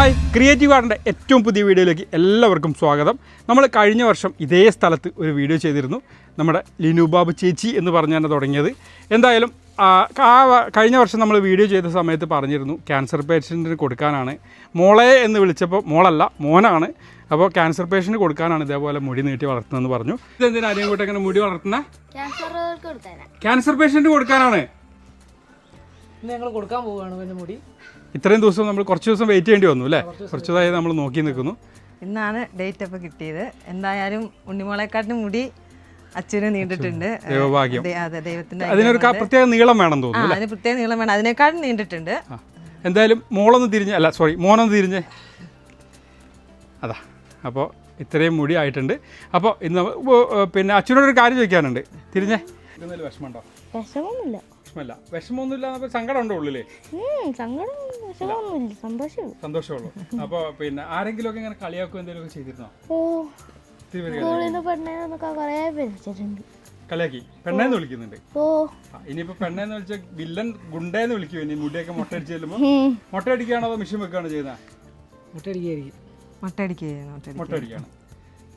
Hi creative ആർട്ടിന്റെ ഏറ്റവും പുതിയ വീഡിയോയിലേക്ക് എല്ലാവർക്കും സ്വാഗതം. നമ്മൾ കഴിഞ്ഞ വർഷം ഇതേ സ്ഥലത്ത് ഒരു വീഡിയോ ചെയ്തിരുന്നു. നമ്മുടെ ലിനു ബാബു ചേച്ചി എന്ന് പറഞ്ഞാണ് തുടങ്ങിയത്. എന്തായാലും കഴിഞ്ഞ വർഷം നമ്മൾ വീഡിയോ ചെയ്ത സമയത്ത് പറഞ്ഞിരുന്നു ക്യാൻസർ പേഷ്യന്റിന് കൊടുക്കാനാണ്. മോളെ എന്ന് വിളിച്ചപ്പോൾ മോളല്ല മോനാണ്. അപ്പോൾ ക്യാൻസർ പേഷ്യന്റ് കൊടുക്കാനാണ് ഇതേപോലെ മുടി നീട്ടി വളർത്തുന്നതെന്ന് പറഞ്ഞു. ഇതെന്തിനാ ആരെയും കൂടെ അങ്ങനെ മുടി വളർത്തുന്ന? ക്യാൻസർ പേഷ്യന്റ് കൊടുക്കാനാണ്. ഞങ്ങൾ കൊടുക്കാൻ പോവുകയാണ് പിന്നെ മുടി. ഇത്രയും ദിവസം നമ്മൾ കുറച്ച് ദിവസം വെയിറ്റ് ചെയ്യേണ്ടി വന്നു അല്ലേ? കുറച്ചതായി നമ്മൾ നോക്കി നിൽക്കുന്നു. ഇന്നാണ് ഡേറ്റ് അപ്പ് കിട്ടിയത്. എന്തായാലും ഉണ്ണിമോളെക്കാട്ടിന് മുടി അച്ഛന് നീണ്ടിട്ടുണ്ട്. ദൈവഭാഗ്യം. ദേ- അതെ ദൈവത്തിന്റെ അതിനൊരു പ്രത്യേക നീളം വേണം തോന്നുന്നു അതിന് പ്രത്യേക നീളം വേണം. അതിനേക്കാളും നീണ്ടിട്ടുണ്ട്. എന്തായാലും മോളൊന്ന് തിരിഞ്ഞ് അല്ല സോറി മോനൊന്ന് തിരിഞ്ഞ്. അതാ അപ്പോൾ ഇത്രയും മുടി ആയിട്ടുണ്ട്. അപ്പോൾ ഇന്ന് പിന്നെ അച്ഛനോടൊരു കാര്യം ചോദിക്കാനുണ്ട്. തിരിഞ്ഞേ. വിഷമമുണ്ടോ വിഷമൊന്നുമില്ല. വിഷമല്ല. വിഷമമൊന്നുമില്ല സങ്കടമുണ്ടോ സങ്കടം ഉണ്ടോ ഉള്ളിലേ? സങ്കടം സന്തോഷമുള്ളൂ സന്തോഷമുള്ളൂ അപ്പോൾ പിന്നെ ആരെങ്കിലുമൊക്കെ ഇങ്ങനെ കളിയാക്കുക എന്തെങ്കിലുമൊക്കെ ചെയ്തിരുന്നോ? ഓ പെണ്ണേന്നൊക്കെ കുറേ വിളിച്ചിട്ടുണ്ട്. കളിയാക്കി. പെണ്ണേന്ന് വിളിക്കുന്നുണ്ട്. ഓ. പെണ്ണേന്ന് വിളിച്ച വില്ലൻ ഗുണ്ടേന്ന് ഇനി മുടിയൊക്കെ അതോ മെഷീൻ വെക്കുകയാണോ ചെയ്യുന്നത്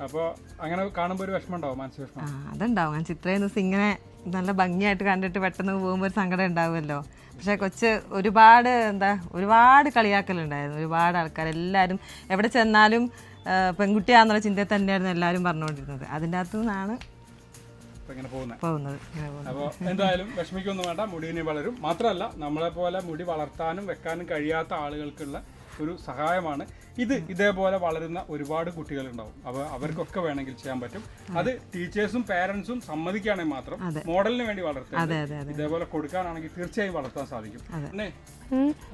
അപ്പോൾ അങ്ങനെ കാണുമ്പോൾ ഒരു വിഷമം ഉണ്ടാവും? മനസ്സ് വിഷമം? ആ അതുണ്ടാവും. ഞാൻ ചിത്രേന്ന് ദിവസം ഇങ്ങനെ നല്ല ഭംഗിയായിട്ട് കണ്ടിട്ട് പെട്ടെന്ന് പോകുമ്പോൾ ഒരു സങ്കടം ഉണ്ടാവുമല്ലോ. പക്ഷേ കൊച്ച് ഒരുപാട് എന്താ ഒരുപാട് കളിയാക്കലുണ്ടായിരുന്നു. ഒരുപാട് ആൾക്കാർ എല്ലാവരും എവിടെ ചെന്നാലും പെൺകുട്ടിയാണെന്നുള്ള പെൺകുട്ടിയാന്നുള്ള ചിന്തയിൽ തന്നെയായിരുന്നു എല്ലാവരും പറഞ്ഞുകൊണ്ടിരുന്നത്. അതിന്റെ അകത്തു നിന്നാണ് അപ്പോൾ എന്തായാലും വിഷമിക്കൊന്നും വേണ്ട. മുടി വളരും. മാത്രമല്ല നമ്മളെ പോലെ മുടി വളർത്താനും വെക്കാനും കഴിയാത്ത ആളുകൾക്കുള്ള ഒരു സഹായമാണ്. ഇത് ഇതേപോലെ വളരുന്ന ഒരുപാട് കുട്ടികളുണ്ടാവും. അപ്പോൾ അവർക്കൊക്കെ വേണമെങ്കിൽ ചെയ്യാൻ പറ്റും. അത് ടീച്ചേഴ്സും പാരൻസും സമ്മതിക്കുകയാണെങ്കിൽ മാത്രം മോഡലിന് വേണ്ടി വളർത്തുക. ഇതേപോലെ കൊടുക്കാനാണെങ്കിൽ തീർച്ചയായും വളർത്താൻ സാധിക്കും. പിന്നെ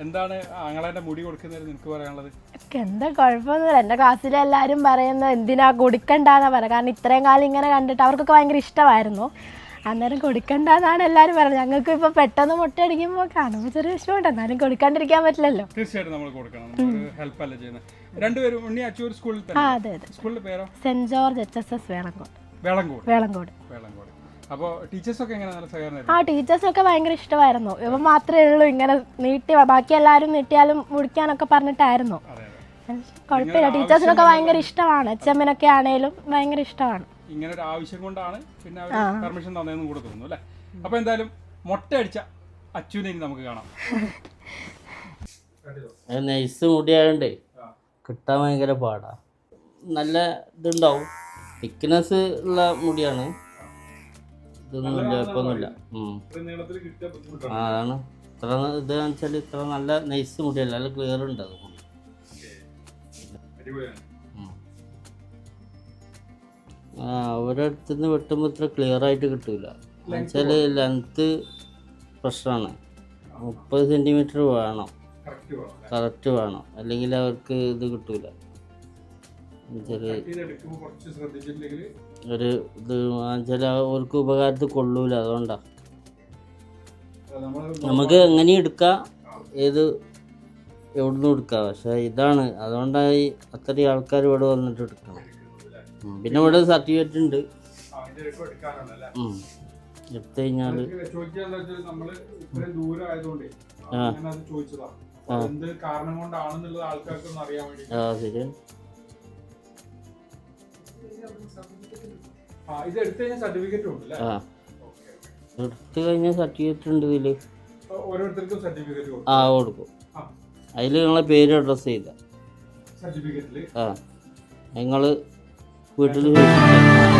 എന്താണ് ആങ്ങളെന്റെ മുടി കൊടുക്കുന്നതിന് നിനക്ക് പറയാനുള്ളത്? എന്താ കുഴപ്പമൊന്നുമില്ല. എന്റെ ക്ലാസ്സിലെ എല്ലാവരും പറയുന്നത് എന്തിനാ കൊടുക്കണ്ടെന്നാ പറയുക കാരണം ഇത്രയും കാലം ഇങ്ങനെ കണ്ടിട്ട് അവർക്കൊക്കെ ഭയങ്കര ഇഷ്ടമായിരുന്നു. അന്നേരം കൊടുക്കണ്ടെന്നാണ് എല്ലാവരും പറഞ്ഞത്. ഞങ്ങൾക്ക് ഇപ്പോൾ പെട്ടെന്ന് മുട്ടയടിക്കുമ്പോൾ കാണുമ്പോൾ ചെറിയ വിഷമമുണ്ട്. എന്നാലും കൊടുക്കാണ്ടിരിക്കാൻ പറ്റില്ലല്ലോ. തീർച്ചയായിട്ടും നമ്മൾ കൊടുക്കണം. ഹെൽപ്പ് അല്ല ചെയ്യുന്നത് രണ്ടുപേരും ഉണ്ണി അച്ചൂർ സ്കൂളിൽ ആ അതെ അതെ. പേരോ? George H S S Velankode. Velankode. Velankode. Velankode. അപ്പോൾ ടീച്ചേഴ്സൊക്കെ എങ്ങനെ നല്ല സഹകരണം ആ ടീച്ചേഴ്സൊക്കെ ഭയങ്കര ഇഷ്ടമായിരുന്നു. ഇവ മാത്രമേ ഉള്ളൂ. ഇങ്ങനെ നീട്ടി ബാക്കി എല്ലാവരും നീട്ടിയാലും മുടിക്കാനൊക്കെ പറഞ്ഞിട്ടായിരുന്നു. കുഴപ്പമില്ല. ടീച്ചേഴ്സിനൊക്കെ ഭയങ്കര ഇഷ്ടമാണ്. എച്ച് എമ്മിനൊക്കെ ആണേലും ഭയങ്കര ഇഷ്ടമാണ്. ഇങ്ങനെ ഒരു ആവശ്യം കൊണ്ടാണ് പിന്നെ അവർ പെർമിഷൻ തന്നതെന്നും കൂടെ തോന്നുന്നു അല്ലേ? അപ്പൊ എന്തായാലും മുട്ടയടിച്ച അച്ഛനെ ഇനി നമുക്ക് കാണാം. നൈസ് മുടിയായോണ്ടേ കിട്ടാൻ ഭയങ്കര പാടാ. നല്ല ഇതുണ്ടാവും. തിക്നെസ് ഉള്ള മുടിയാണ്. ഇതൊന്നുമില്ല കുഴപ്പമൊന്നുമില്ല. അതാണ്. ഇത്ര ഇത് വെച്ചാൽ ഇത്ര നല്ല നൈസ് മുടിയല്ല? നല്ല ക്ലിയർ ഉണ്ട് അത്. ആ ഒരിടത്തു നിന്ന് വെട്ടുമ്പോൾ ഇത്ര ക്ലിയർ ആയിട്ട് കിട്ടൂല. എന്നുവെച്ചാൽ ലെങ്ത്ത് പ്രശ്നമാണ് മുപ്പത് സെന്റിമീറ്റർ വേണം. കറക്റ്റ് വേണം അല്ലെങ്കിൽ അവർക്ക് ഇത് കിട്ടൂല. ഒരു ഇത് ചില അവർക്ക് ഉപകാരത്തിൽ കൊള്ളൂല. അതുകൊണ്ടാ. നമുക്ക് എങ്ങനെ എടുക്കാം? ഏത് എവിടുന്ന് എടുക്കാം? പക്ഷെ ഇതാണ്. അതുകൊണ്ടായി അത്രയും ആൾക്കാർ ഇവിടെ വന്നിട്ട് എടുക്കണം. പിന്നെ ഇവിടെ സർട്ടിഫിക്കറ്റ് ഉണ്ട്. എടുത്തു കഴിഞ്ഞാൽ ആ. ആ. ശരി. എടുത്തു കഴിഞ്ഞാൽ സർട്ടിഫിക്കറ്റ് ഉണ്ട് ഇതിൽ. ഓരോരുത്തർക്കും സർട്ടിഫിക്കറ്റ് ആ കൊടുക്കും. അതിൽ നിങ്ങളെ പേര് അഡ്രസ് ചെയ്ത. സർട്ടിഫിക്കറ്റിൽ ആ. നിങ്ങൾ 我知道为什么。